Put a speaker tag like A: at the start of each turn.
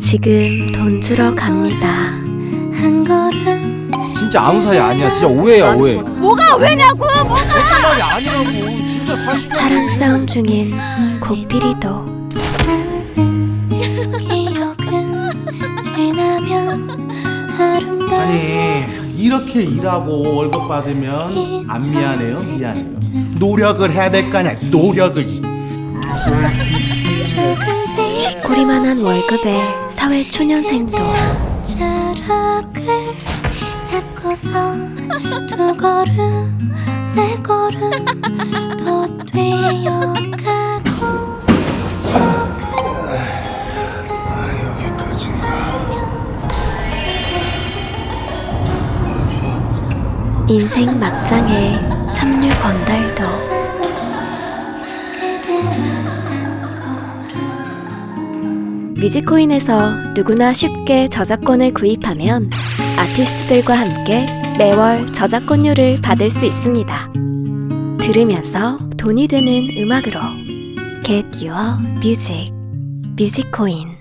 A: 지금 돈 주러 갑니다.
B: 한 걸음
C: 진짜 아무 사이 아니야. 진짜 오해야 오해.
D: 뭐가 왜냐고?
C: 거짓말이 아니라고. 진짜 사실.
A: 사랑 싸움 중인 고삐리도
B: 기억은 지나면 아름다운
E: 아니 이렇게 일하고 월급 받으면 안 미안해요 미안해요 노력을 해야 될 거 아니야 노력을
B: 뒤
A: 쥐꼬리만한 월급에 사회 초년생도.
B: 자락을 잡고서 두 걸음 세 걸음 더 뛰어가고
A: 인생 막장에 삼류 건달도 뮤직코인에서 누구나 쉽게 저작권을 구입하면 아티스트들과 함께 매월 저작권료를 받을 수 있습니다. 들으면서 돈이 되는 음악으로 Get Your Music 뮤직코인